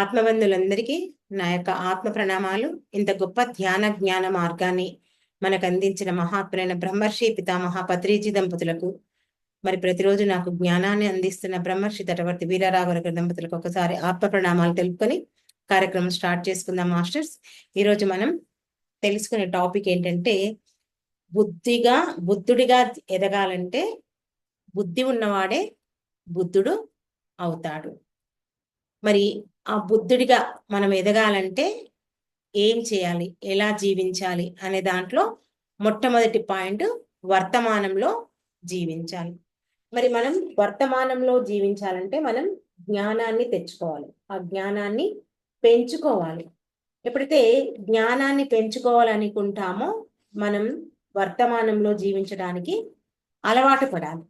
ఆత్మబంధులందరికీ నా యొక్క ఆత్మ ప్రణామాలు. ఇంత గొప్ప ధ్యాన జ్ఞాన మార్గాన్ని మనకు అందించిన మహాత్ములైన బ్రహ్మర్షి పితామహ పత్రిజీ దంపతులకు మరి ప్రతిరోజు నాకు జ్ఞానాన్ని అందిస్తున్న బ్రహ్మర్షి తటవర్తి వీరరాఘవ దంపతులకు ఒకసారి ఆత్మ ప్రణామాలు తెలుపుకొని కార్యక్రమం స్టార్ట్ చేసుకుందాం మాస్టర్స్. ఈరోజు మనం తెలుసుకునే టాపిక్ ఏంటంటే బుద్ధిగా బుద్ధుడిగా ఎదగాలంటే బుద్ధి ఉన్నవాడే బుద్ధుడు అవుతాడు. మరి ఆ బుద్ధుడిగా మనం ఎదగాలంటే ఏం చేయాలి? ఎలా జీవించాలి? అనే దాంట్లో మొట్టమొదటి పాయింట్ వర్తమానంలో జీవించాలి. మరి మనం వర్తమానంలో జీవించాలంటే మనం జ్ఞానాన్ని తెచ్చుకోవాలి. ఆ జ్ఞానాన్ని పెంచుకోవాలి. ఎప్పుడైతే జ్ఞానాన్ని పెంచుకోవాలనుకుంటామో మనం వర్తమానంలో జీవించడానికి అలవాటు పడాలి.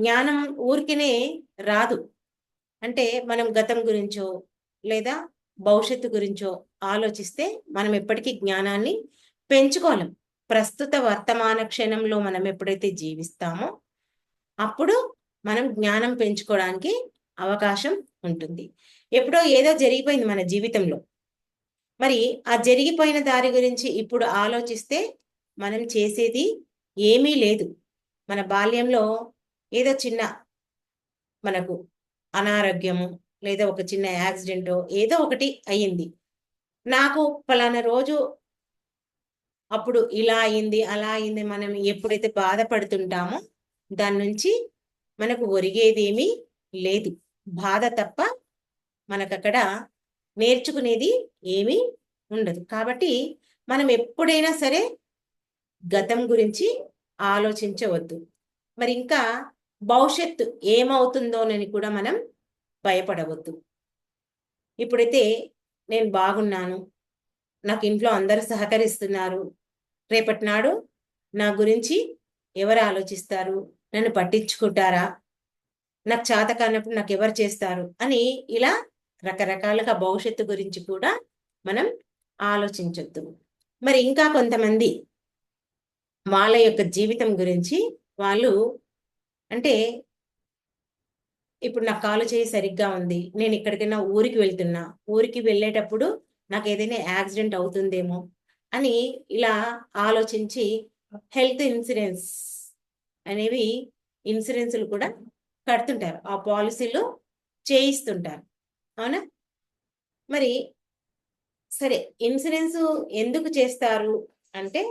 జ్ఞానం ఊరికినే రాదు. అంటే మనం గతం గురించో లేదా భవిష్యత్తు గురించో ఆలోచిస్తే మనం ఎప్పటికీ జ్ఞానాన్ని పెంచుకోలేం. ప్రస్తుత వర్తమాన క్షణంలో మనం ఎప్పుడైతే జీవిస్తామో అప్పుడు మనం జ్ఞానం పెంచుకోవడానికి అవకాశం ఉంటుంది. ఎప్పుడో ఏదో జరిగిపోయింది మన జీవితంలో. మరి ఆ జరిగిపోయిన దారి గురించి ఇప్పుడు ఆలోచిస్తే మనం చేసేది ఏమీ లేదు. మన బాల్యంలో ఏదో చిన్న మనకు అనారోగ్యము లేదా ఒక చిన్న యాక్సిడెంటో ఏదో ఒకటి అయ్యింది. నాకు ఫలానా రోజు అప్పుడు ఇలా అయింది అలా అయింది మనం ఎప్పుడైతే బాధపడుతుంటామో దాని నుంచి మనకు ఒరిగేదేమీ లేదు. బాధ తప్ప మనకు అక్కడ నేర్చుకునేది ఏమీ ఉండదు. కాబట్టి మనం ఎప్పుడైనా సరే గతం గురించి ఆలోచించవద్దు. మరి ఇంకా భవిష్యత్తు ఏమవుతుందోనని కూడా మనం భయపడవద్దు. ఇప్పుడైతే నేను బాగున్నాను నాకు ఇంట్లో అందరూ సహకరిస్తున్నారు రేపటి నాడు నా గురించి ఎవరు ఆలోచిస్తారు నన్ను పట్టించుకుంటారా నాకు చేత కానప్పుడు నాకు ఎవరు చేస్తారు అని ఇలా రకరకాలుగా భవిష్యత్తు గురించి కూడా మనం ఆలోచించొద్దు. మరి ఇంకా కొంతమంది వాళ్ళ యొక్క జీవితం గురించి వాళ్ళు అంటే ఇప్పుడు నా కాలు చేయి సరిగ్గా ఉంది నేను ఎక్కడికైనా ఊరికి వెళ్తున్నా ఊరికి వెళ్ళేటప్పుడు నాకు ఏదైనా యాక్సిడెంట్ అవుతుందేమో అని ఇలా ఆలోచించి హెల్త్ ఇన్సూరెన్స్ అనేవి ఇన్సూరెన్స్లు కూడా కడుతుంటారు. ఆ పాలసీలు చేయిస్తుంటారు. అవునా? మరి సరే ఇన్సూరెన్స్ ఎందుకు చేస్తారు? అంటే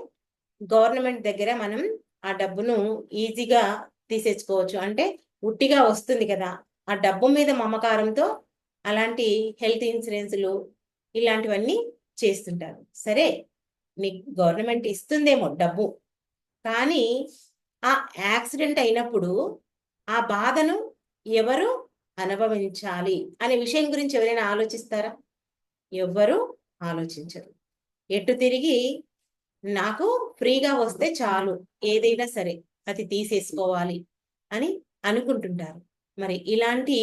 గవర్నమెంట్ దగ్గర మనం ఆ డబ్బును ఈజీగా తీసేసుకోవచ్చు. అంటే ఉట్టిగా వస్తుంది కదా ఆ డబ్బు మీద మమకారంతో అలాంటి హెల్త్ ఇన్సూరెన్స్లు ఇలాంటివన్నీ చేస్తుంటారు. సరే నీకు గవర్నమెంట్ ఇస్తుందేమో డబ్బు కానీ ఆ యాక్సిడెంట్ అయినప్పుడు ఆ బాధను ఎవరు అనుభవించాలి అనే విషయం గురించి ఎవరైనా ఆలోచిస్తారా? ఎవ్వరు ఆలోచించరు. ఎటు తిరిగి నాకు ఫ్రీగా వస్తే చాలు ఏదైనా సరే. అది తీసేసుకోవాలి అని అనుకుంటుంటారు. మరి ఇలాంటి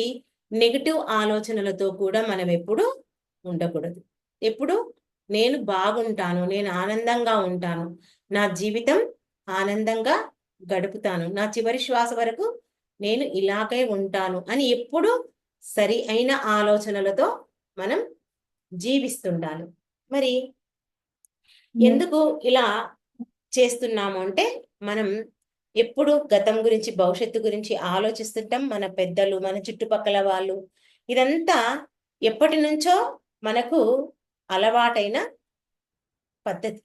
నెగిటివ్ ఆలోచనలతో కూడా మనం ఎప్పుడు ఉండకూడదు. ఎప్పుడు? నేను బాగుంటాను నేను ఆనందంగా ఉంటాను నా జీవితం ఆనందంగా గడుపుతాను నా చివరి శ్వాస వరకు నేను ఇలాగే ఉంటాను అని ఎప్పుడు సరి అయిన ఆలోచనలతో మనం జీవిస్తుండాలి. మరి ఎందుకు ఇలా చేస్తున్నాము అంటే మనం ఎప్పుడు గతం గురించి భవిష్యత్తు గురించి ఆలోచిస్తుంటాం మన పెద్దలు మన చుట్టుపక్కల వాళ్ళు. ఇదంతా ఎప్పటి నుంచో మనకు అలవాటైన పద్ధతి.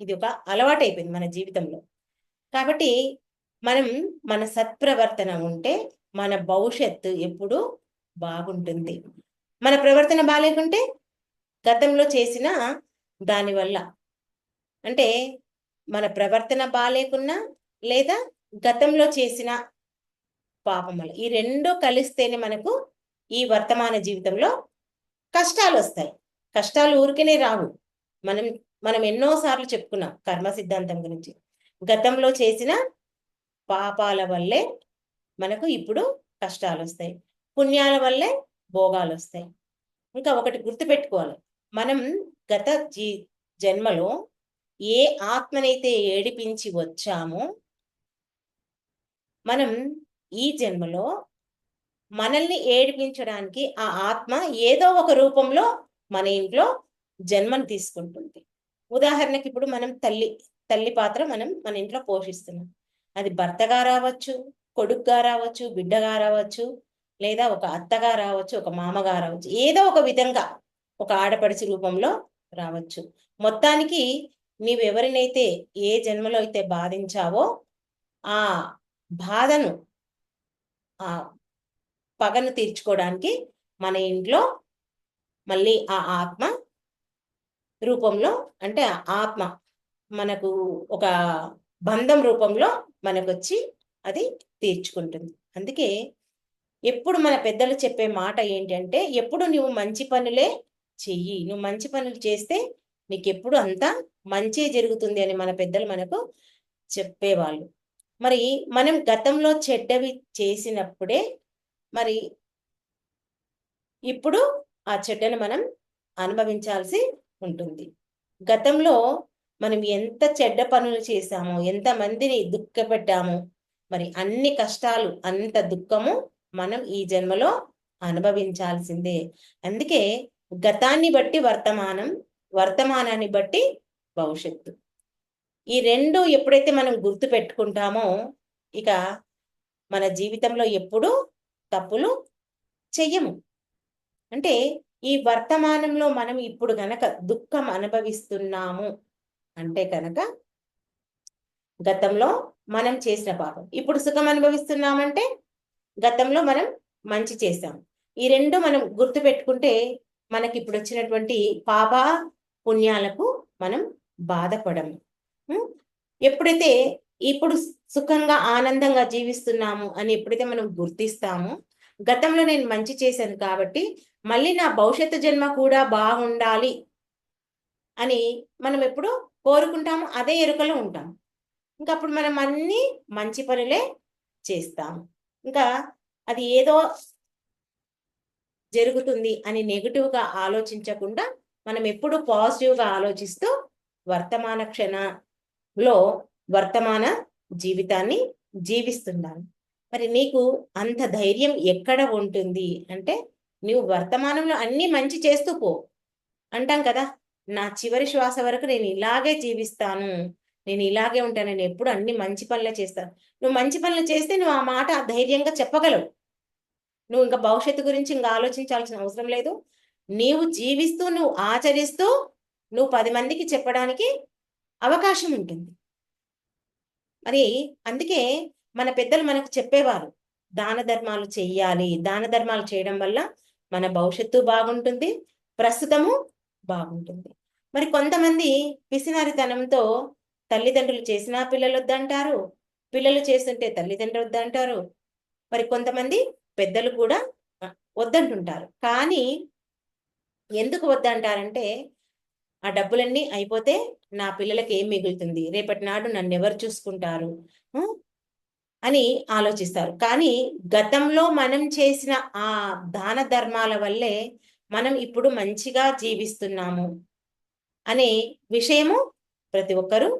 ఇది ఒక అలవాటు అయిపోయింది మన జీవితంలో. కాబట్టి మనం మన సత్ప్రవర్తన ఉంటే మన భవిష్యత్తు ఎప్పుడు బాగుంటుంది. మన ప్రవర్తన బాగాలేకుంటే గతంలో చేసిన దానివల్ల. అంటే మన ప్రవర్తన బాగాలేకున్నా లేదా గతంలో చేసిన పాపం వల్ల ఈ రెండు కలిస్తేనే మనకు ఈ వర్తమాన జీవితంలో కష్టాలు వస్తాయి. కష్టాలు ఊరికనే రావు. మనం మనం ఎన్నోసార్లు చెప్పుకున్నాం కర్మ సిద్ధాంతం గురించి. గతంలో చేసిన పాపాల వల్లే మనకు ఇప్పుడు కష్టాలు వస్తాయి. పుణ్యాల వల్లే భోగాలు వస్తాయి. ఇంకా ఒకటి గుర్తుపెట్టుకోవాలి. మనం గత జీ జన్మలో ఏ ఆత్మనైతే ఏడిపించి వచ్చామో మనం ఈ జన్మలో మనల్ని ఏడిపించడానికి ఆ ఆత్మ ఏదో ఒక రూపంలో మన ఇంట్లో జన్మను తీసుకుంటుంది. ఉదాహరణకి ఇప్పుడు మనం తల్లి తల్లి పాత్ర మనం మన ఇంట్లో పోషిస్తున్నాం. అది భర్తగా రావచ్చు కొడుకుగా రావచ్చు బిడ్డగా రావచ్చు లేదా ఒక అత్తగా రావచ్చు ఒక మామగా రావచ్చు ఏదో ఒక విధంగా ఒక ఆడపడిచి రూపంలో రావచ్చు. మొత్తానికి నీవెవరినైతే ఏ జన్మలో అయితే బాధించావో ఆ బాధను ఆ పగను తీర్చుకోవడానికి మన ఇంట్లో మళ్ళీ ఆ ఆత్మ రూపంలో అంటే ఆత్మ మనకు ఒక బంధం రూపంలో మనకొచ్చి అది తీర్చుకుంటుంది. అందుకే ఎప్పుడు మన పెద్దలు చెప్పే మాట ఏంటంటే ఎప్పుడు నువ్వు మంచి పనులే చెయ్యి. నువ్వు మంచి పనులు చేస్తే నీకెప్పుడు అంతా మంచి జరుగుతుంది అని మన పెద్దలు మనకు చెప్పేవాళ్ళు. మరి మనం గతంలో చెడ్డవి చేసినప్పుడే మరి ఇప్పుడు ఆ చెడ్డను మనం అనుభవించాల్సి ఉంటుంది. గతంలో మనం ఎంత చెడ్డ పనులు చేశామో ఎంత మందిని దుఃఖపెట్టామో మరి అన్ని కష్టాలు అంత దుఃఖము మనం ఈ జన్మలో అనుభవించాల్సిందే. అందుకే గతాన్ని బట్టి వర్తమానం వర్తమానాన్ని బట్టి భవిష్యత్తు. ఈ రెండు ఎప్పుడైతే మనం గుర్తు పెట్టుకుంటామో ఇక మన జీవితంలో ఎప్పుడు తప్పులు చెయ్యము. అంటే ఈ వర్తమానంలో మనం ఇప్పుడు గనక దుఃఖం అనుభవిస్తున్నాము అంటే కనుక గతంలో మనం చేసిన పాపం. ఇప్పుడు సుఖం అనుభవిస్తున్నామంటే గతంలో మనం మంచి చేసాం ఈ రెండు మనం గుర్తు పెట్టుకుంటే మనకి ఇప్పుడు వచ్చినటువంటి పాప పుణ్యాలకు మనం బాధపడము. ఎప్పుడైతే ఇప్పుడు సుఖంగా ఆనందంగా జీవిస్తున్నాము అని ఎప్పుడైతే మనం గుర్తిస్తామో గతంలో నేను మంచి చేశాను కాబట్టి మళ్ళీ నా భవిష్యత్తు జన్మ కూడా బాగుండాలి అని మనం ఎప్పుడు కోరుకుంటాము అదే ఎరుకలో ఉంటాం. ఇంకా అప్పుడు మనం అన్ని మంచి పనులే చేస్తాము ఇంకా అది ఏదో జరుగుతుంది అని నెగిటివ్గా ఆలోచించకుండా మనం ఎప్పుడు పాజిటివ్గా ఆలోచిస్తూ వర్తమాన క్షణ లో వర్తమాన జీవితాన్ని జీవిస్తున్నాను. మరి నీకు అంత ధైర్యం ఎక్కడ ఉంటుంది? అంటే నువ్వు వర్తమానంలో అన్ని మంచి చేస్తూ పో. అంటాం కదా నా చివరి శ్వాస వరకు నేను ఇలాగే జీవిస్తాను. నేను ఇలాగే ఉంటాను. నేను ఎప్పుడు అన్ని మంచి పనులే చేస్తాను. నువ్వు మంచి పనులు చేస్తే నువ్వు ఆ మాట ధైర్యంగా చెప్పగలవు. నువ్వు ఇంకా భవిష్యత్తు గురించి ఇంకా ఆలోచించాల్సిన అవసరం లేదు. నీవు జీవిస్తూ నువ్వు ఆచరిస్తూ నువ్వు పది మందికి చెప్పడానికి అవకాశం ఉంటుంది. మరి అందుకే మన పెద్దలు మనకు చెప్పేవారు దాన ధర్మాలు చెయ్యాలి దాన ధర్మాలు చేయడం వల్ల మన భవిష్యత్తు బాగుంటుంది ప్రస్తుతము బాగుంటుంది. మరి కొంతమంది పిసినారితనంతో తల్లిదండ్రులు చేసినా పిల్లలు వద్దంటారు పిల్లలు చేస్తుంటే తల్లిదండ్రులు వద్దంటారు. మరి కొంతమంది పెద్దలు కూడా వద్దంటుంటారు. కానీ ఎందుకు వద్దంటారంటే ఆ డబ్బులన్నీ అయిపోతే నా పిల్లలకి ఏం మిగులుతుంది? రేపటి నాడు నన్ను ఎవరు చూసుకుంటారు? అని ఆలోచిస్తారు. కానీ గతంలో మనం చేసిన ఆ దాన ధర్మాల వల్లే మనం ఇప్పుడు మంచిగా జీవిస్తున్నాము అనే విషయము ప్రతి ఒక్కరూ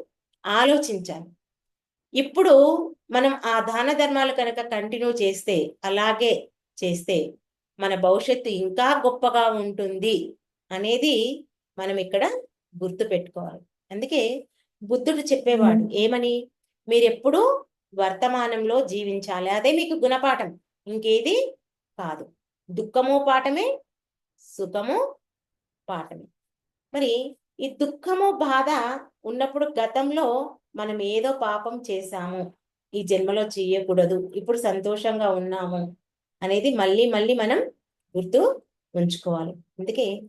ఆలోచించాలి. ఇప్పుడు మనం ఆ దాన ధర్మాలు కనుక కంటిన్యూ చేస్తే అలాగే చేస్తే మన భవిష్యత్తు ఇంకా గొప్పగా ఉంటుంది అనేది మనం ఇక్కడ గుర్తు పెట్టుకోవాలి అందుకే బుద్ధుడు చెప్పేవాడు ఏమని? మీరెప్పుడు వర్తమానంలో జీవించాలి. అదే మీకు గుణపాఠం. ఇంకేది కాదు. దుఃఖము పాఠమే సుఖము పాఠమే. మరి ఈ దుఃఖము బాధ ఉన్నప్పుడు గతంలో మనం ఏదో పాపం చేశాము. ఈ జన్మలో చేయకూడదు. ఇప్పుడు సంతోషంగా ఉన్నాము అనేది మళ్ళీ మళ్ళీ మనం గుర్తు ఉంచుకోవాలి. అందుకే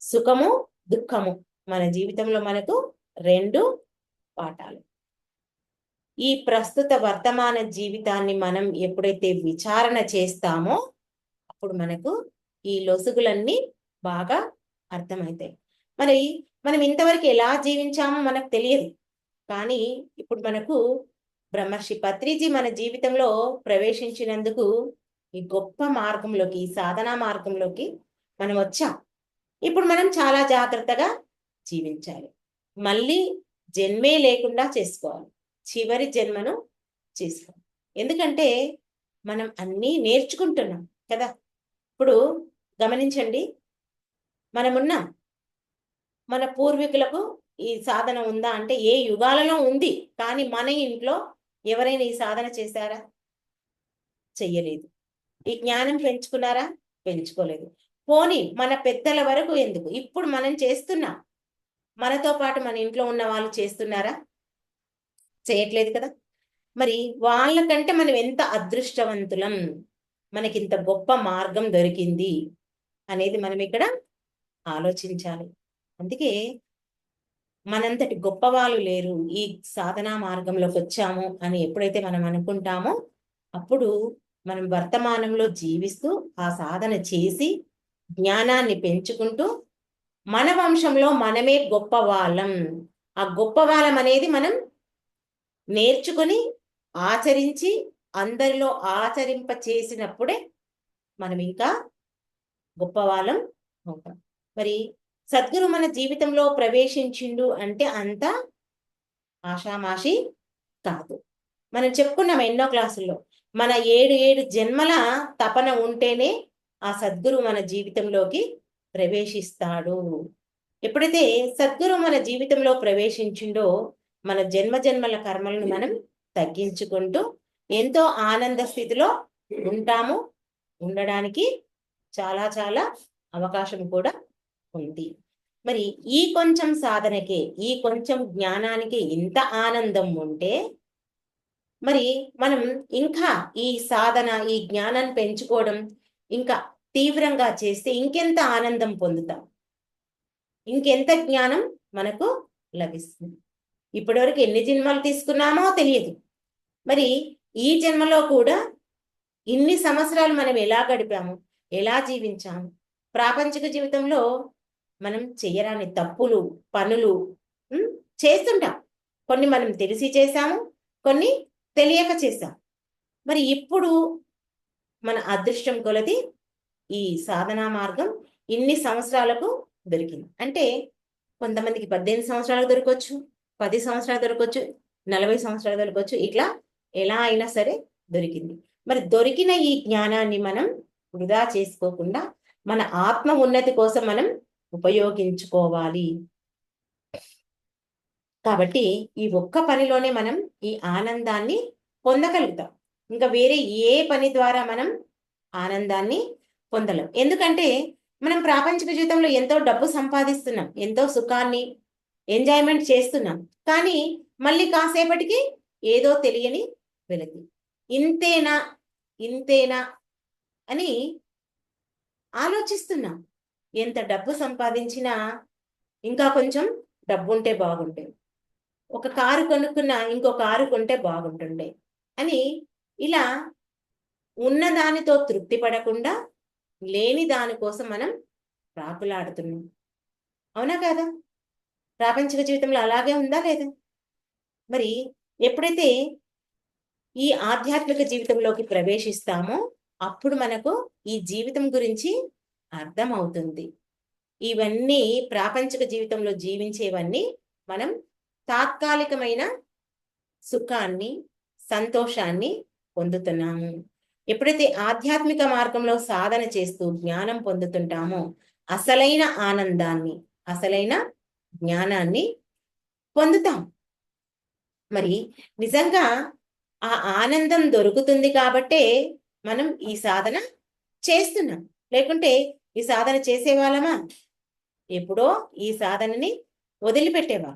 సుఖము దుఃఖము మన జీవితంలో మనకు రెండు పాఠాలు. ఈ ప్రస్తుత వర్తమాన జీవితాన్ని మనం ఎప్పుడైతే విచారణ చేస్తామో అప్పుడు మనకు ఈ లొసుగులన్నీ బాగా అర్థమవుతాయి. మరి మనం ఇంతవరకు ఎలా జీవించామో మనకు తెలియదు. కానీ ఇప్పుడు మనకు బ్రహ్మర్షి పత్రిజీ మన జీవితంలో ప్రవేశించినందుకు ఈ గొప్ప మార్గంలోకి ఈ సాధనా మార్గంలోకి మనం వచ్చాం. ఇప్పుడు మనం చాలా జాగ్రత్తగా జీవించాలి. మళ్ళీ జన్మే లేకుండా చేసుకోవాలి. చివరి జన్మను చేసుకోవాలి. ఎందుకంటే మనం అన్నీ నేర్చుకుంటున్నాం కదా. ఇప్పుడు గమనించండి. మనమున్నాం. మన పూర్వీకులకు ఈ సాధన ఉందా అంటే ఏ యుగాలలో ఉంది. కానీ మన ఇంట్లో ఎవరైనా ఈ సాధన చేశారా? చెయ్యలేదు. ఈ జ్ఞానం పెంచుకున్నారా? పెంచుకోలేదు. పోని మన పెద్దల వరకు ఎందుకు? ఇప్పుడు మనం చేస్తున్నాం. మనతో పాటు మన ఇంట్లో ఉన్న వాళ్ళు చేస్తున్నారా? చేయట్లేదు కదా. మరి వాళ్ళకంటే మనం ఎంత అదృష్టవంతులం? మనకి ఇంత గొప్ప మార్గం దొరికింది అనేది మనం ఇక్కడ ఆలోచించాలి. అందుకే మనంతటి గొప్ప వాళ్ళు లేరు. ఈ సాధనా మార్గంలోకి వచ్చాము అని ఎప్పుడైతే మనం అనుకుంటామో అప్పుడు మనం వర్తమానంలో జీవిస్తూ ఆ సాధన చేసి జ్ఞానాన్ని పెంచుకుంటూ మన వంశంలో మనమే గొప్ప వాళ్ళం. ఆ గొప్ప వాళ్ళం అనేది మనం నేర్చుకుని ఆచరించి అందరిలో ఆచరింప చేసినప్పుడే మనం ఇంకా గొప్ప వాళ్ళం అవుతాం. మరి సద్గురు మన జీవితంలో ప్రవేశించిండు అంటే అంత ఆషామాషి కాదు. మనం చెప్పుకున్నాం ఎన్నో క్లాసుల్లో మన ఏడు ఏడు జన్మల తపన ఉంటేనే ఆ సద్గురు మన జీవితంలోకి ప్రవేశిస్తాడు. ఎప్పుడైతే సద్గురు మన జీవితంలో ప్రవేశించిండో మన జన్మ జన్మల కర్మలను మనం తగ్గించుకుంటూ ఎంతో ఆనంద స్థితిలో ఉంటాము. ఉండడానికి చాలా చాలా అవకాశం కూడా ఉంది. మరి ఈ కొంచెం సాధనకే ఈ కొంచెం జ్ఞానానికి ఇంత ఆనందం ఉంటే మరి మనం ఇంకా ఈ సాధన ఈ జ్ఞానాన్ని పెంచుకోవడం ఇంకా తీవ్రంగా చేస్తే ఇంకెంత ఆనందం పొందుతాం? ఇంకెంత జ్ఞానం మనకు లభిస్తుంది? ఇప్పటివరకు ఎన్ని జన్మలు తీసుకున్నామో తెలియదు. మరి ఈ జన్మలో కూడా ఇన్ని సంవత్సరాలు మనం ఎలా గడిపాము? ఎలా జీవించాము? ప్రాపంచిక జీవితంలో మనం చేయరాని తప్పులు పనులు చేస్తుంటాం. కొన్ని మనం తెలిసి చేశాము కొన్ని తెలియక చేశాం. మరి ఇప్పుడు మన అదృష్టం కొలది ఈ సాధనా మార్గం ఇన్ని సంవత్సరాలకు దొరికింది. అంటే కొంతమందికి పద్దెనిమిది సంవత్సరాలకు దొరకవచ్చు పది సంవత్సరాలు దొరకవచ్చు నలభై సంవత్సరాలు దొరకవచ్చు ఇట్లా ఎలా అయినా సరే దొరికింది. మరి దొరికిన ఈ జ్ఞానాన్ని మనం వృధా చేసుకోకుండా మన ఆత్మ ఉన్నతి కోసం మనం ఉపయోగించుకోవాలి. కాబట్టి ఈ ఒక్క పనిలోనే మనం ఈ ఆనందాన్ని పొందగలుగుతాం. ఇంకా వేరే ఏ పని ద్వారా మనం ఆనందాన్ని పొందలేం. ఎందుకంటే మనం ప్రాపంచిక జీవితంలో ఎంతో డబ్బు సంపాదిస్తున్నాం ఎంతో సుఖాన్ని ఎంజాయ్మెంట్ చేస్తున్నాం. కానీ మళ్ళీ కాసేపటికి ఏదో తెలియని వెలిగి ఇంతేనా ఇంతేనా అని ఆలోచిస్తున్నాం. ఎంత డబ్బు సంపాదించినా ఇంకా కొంచెం డబ్బు ఉంటే బాగుంటే ఒక కారు కొనుక్కున్నా ఇంకో కారు కొంటే బాగుంటుండే అని ఇలా ఉన్న దానితో తృప్తి పడకుండా లేని దానికోసం మనం ప్రాకులాడుతున్నాం అవునా కాదా? ప్రాపంచిక జీవితంలో అలాగే ఉందా లేదా? మరి ఎప్పుడైతే ఈ ఆధ్యాత్మిక జీవితంలోకి ప్రవేశిస్తామో అప్పుడు మనకు ఈ జీవితం గురించి అర్థం అవుతుంది ఇవన్నీ ప్రాపంచిక జీవితంలో జీవించేవన్నీ మనం తాత్కాలికమైన సుఖాన్ని సంతోషాన్ని పొందుతున్నాము. ఎప్పుడైతే ఆధ్యాత్మిక మార్గంలో సాధన చేస్తూ జ్ఞానం పొందుతుంటామో అసలైన ఆనందాన్ని అసలైన జ్ఞానాన్ని పొందుతాం. మరి నిజంగా ఆ ఆనందం దొరుకుతుంది కాబట్టే మనం ఈ సాధన చేస్తున్నాం. లేకుంటే ఈ సాధన చేసేవాళ్ళమా? ఎప్పుడో ఈ సాధనని వదిలిపెట్టేవా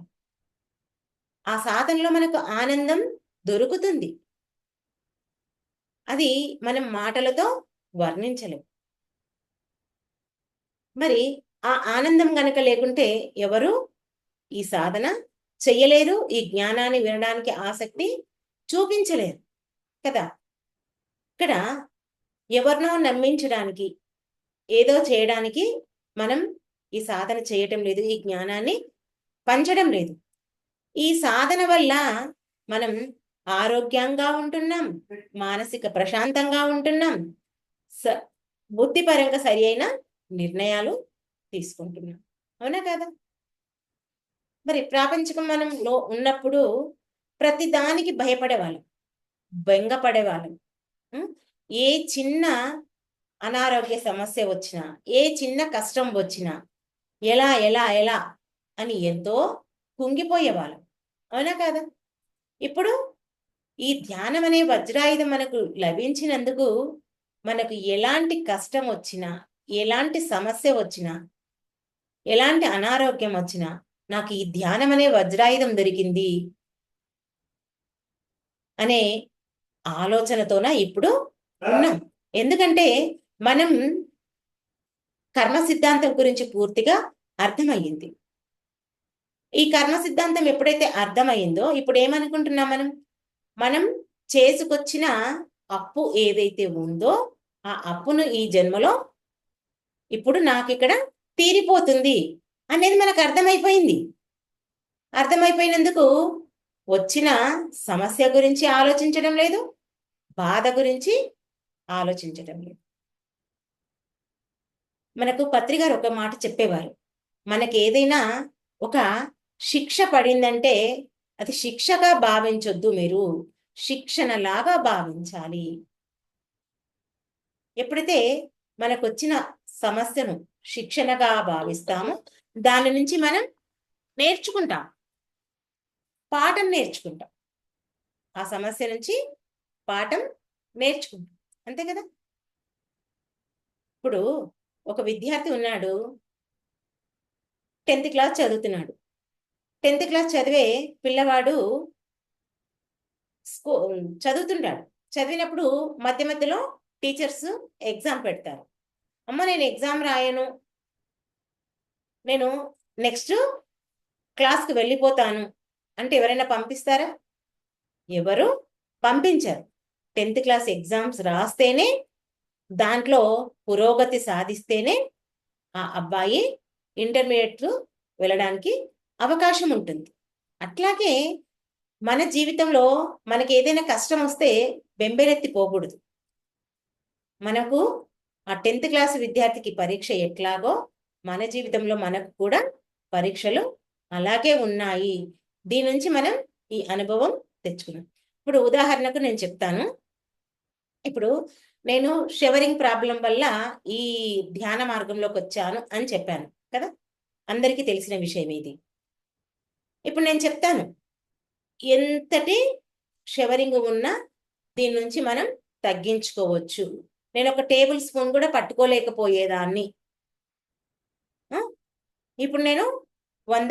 ఆ సాధనలో మనకు ఆనందం దొరుకుతుంది. అది మనం మాటలతో వర్ణించలేం. మరి ఆ ఆనందం గనక లేకుంటే ఎవరు? ఈ సాధన చెయ్యలేరు ఈ జ్ఞానాన్ని వినడానికి ఆసక్తి చూపించలేరు కదా? ఇక్కడ ఎవరినో నమ్మించడానికి ఏదో చేయడానికి మనం ఈ సాధన చేయటం లేదు ఈ జ్ఞానాన్ని పంచడం లేదు. ఈ సాధన వల్ల మనం ఆరోగ్యంగా ఉంటున్నాం మానసిక ప్రశాంతంగా ఉంటున్నాం స బుద్ధిపరంగా సరి అయిన నిర్ణయాలు తీసుకుంటున్నాం. అవునా కదా? మరి ప్రాపంచికం మనం లో ఉన్నప్పుడు ప్రతి దానికి భయపడేవాళ్ళం బెంగపడేవాళ్ళం. ఏ చిన్న అనారోగ్య సమస్య వచ్చినా ఏ చిన్న కష్టం వచ్చినా ఎలా ఎలా ఎలా అని ఎంతో కుంగిపోయేవాళ్ళం. అవునా కాదా? ఇప్పుడు ఈ ధ్యానం అనే వజ్రాయుధం మనకు లభించినందుకు మనకు ఎలాంటి కష్టం వచ్చినా ఎలాంటి సమస్య వచ్చినా ఎలాంటి అనారోగ్యం వచ్చినా నాకు ఈ ధ్యానం అనే వజ్రాయుధం దొరికింది అనే ఆలోచనతోన ఇప్పుడు ఉన్నాం. ఎందుకంటే మనం కర్మ సిద్ధాంతం గురించి పూర్తిగా అర్థమయ్యింది. ఈ కర్మ సిద్ధాంతం ఎప్పుడైతే అర్థమైందో ఇప్పుడు ఏమనుకుంటున్నాం మనం? మనం చేసుకొచ్చిన అప్పు ఏదైతే ఉందో ఆ అప్పును ఈ జన్మలో ఇప్పుడు నాకు ఇక్కడ తీరిపోతుంది అనేది మనకు అర్థమైపోయింది. అర్థమైపోయినందుకు వచ్చిన సమస్య గురించి ఆలోచించడం లేదు బాధ గురించి ఆలోచించడం లేదు. మనకు పత్రికారు ఒక మాట చెప్పేవారు మనకి ఏదైనా ఒక శిక్ష పడిందంటే అది శిక్షగా భావించొద్దు మీరు. శిక్షణలాగా భావించాలి. ఎప్పుడైతే మనకు వచ్చిన సమస్యను శిక్షణగా భావిస్తామో దాని నుంచి మనం నేర్చుకుంటాం. పాఠం నేర్చుకుంటాం. ఆ సమస్య నుంచి పాఠం నేర్చుకుంటాం. అంతే కదా? ఇప్పుడు ఒక విద్యార్థి ఉన్నాడు. టెన్త్ క్లాస్ చదువుతున్నాడు. టెన్త్ క్లాస్ చదివే పిల్లవాడు స్కూ చదువుతుంటాడు. చదివినప్పుడు మధ్య మధ్యలో టీచర్స్ ఎగ్జామ్ పెడతారు. అమ్మ నేను ఎగ్జామ్ రాయను. నేను నెక్స్ట్ క్లాస్కి వెళ్ళిపోతాను. అంటే ఎవరైనా పంపిస్తారా? ఎవరు? పంపించారు. టెన్త్ క్లాస్ ఎగ్జామ్స్ రాస్తేనే దాంట్లో పురోగతి సాధిస్తేనే ఆ అబ్బాయి ఇంటర్మీడియట్ వెళ్ళడానికి అవకాశం ఉంటుంది అట్లాగే మన జీవితంలో మనకి ఏదైనా కష్టం వస్తే బెంబెలెత్తి పోకూడదు. మనకు ఆ టెన్త్ క్లాస్ విద్యార్థికి పరీక్ష ఎట్లాగో మన జీవితంలో మనకు కూడా పరీక్షలు అలాగే ఉన్నాయి. దీని నుంచి మనం ఈ అనుభవం తెచ్చుకున్నాం. ఇప్పుడు ఉదాహరణకు నేను చెప్తాను. ఇప్పుడు నేను షవరింగ్ ప్రాబ్లం వల్ల ఈ ధ్యాన మార్గంలోకి వచ్చాను అని చెప్పాను కదా? అందరికీ తెలిసిన విషయం ఇది ఇప్పుడు నేను చెప్తాను. ఎంతటి షవరింగ్ ఉన్నా దీని నుంచి మనం తగ్గించుకోవచ్చు. నేను ఒక టేబుల్ స్పూన్ కూడా పట్టుకోలేకపోయేదాన్ని. ఇప్పుడు నేను వంద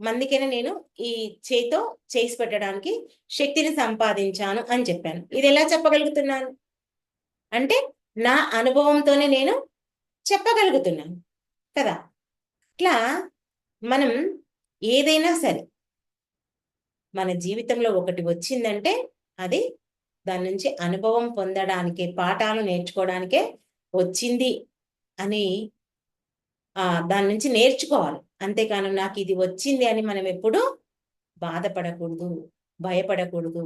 మందికైనా నేను ఈ చేతో చేసి పెట్టడానికి శక్తిని సంపాదించాను అని చెప్పాను. ఇది ఎలా చెప్పగలుగుతున్నాను? అంటే నా అనుభవంతోనే నేను చెప్పగలుగుతున్నాను. కదా? ఇట్లా మనం ఏదైనా సరే మన జీవితంలో ఒకటి వచ్చిందంటే అది దాని నుంచి అనుభవం పొందడానికి పాఠాలు నేర్చుకోవడానికే వచ్చింది అని దాని నుంచి నేర్చుకోవాలి. అంతేకాను నాకు ఇది వచ్చింది అని మనం ఎప్పుడు బాధపడకూడదు భయపడకూడదు.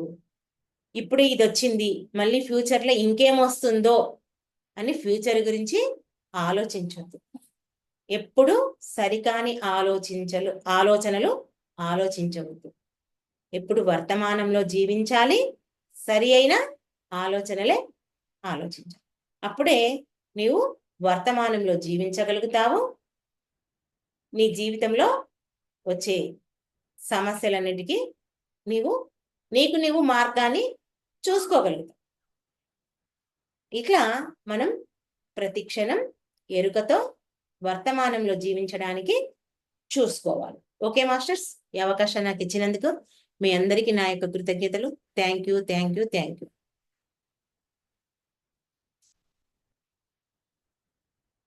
ఇప్పుడు ఇది వచ్చింది మళ్ళీ ఫ్యూచర్లో ఇంకేం వస్తుందో అని ఫ్యూచర్ గురించి ఆలోచించద్దు. ఎప్పుడు సరికాని ఆలోచించలు ఆలోచనలు ఆలోచించవద్దు. ఎప్పుడు వర్తమానంలో జీవించాలి సరి అయిన ఆలోచనలే ఆలోచించాలి. అప్పుడే నీవు వర్తమానంలో జీవించగలుగుతావు. నీ జీవితంలో వచ్చే సమస్యలన్నిటికీ నీవు నీకు నీవు మార్గాన్ని చూసుకోగలుగుతావు. ఇట్లా మనం ప్రతిక్షణం ఎరుకతో వర్తమానంలో జీవించడానికి చూసుకోవాలి. Okay masters? ఈ అవకాశం నాకు ఇచ్చినందుకు మీ అందరికీ నా యొక్క కృతజ్ఞతలు. Thank you thank you thank you.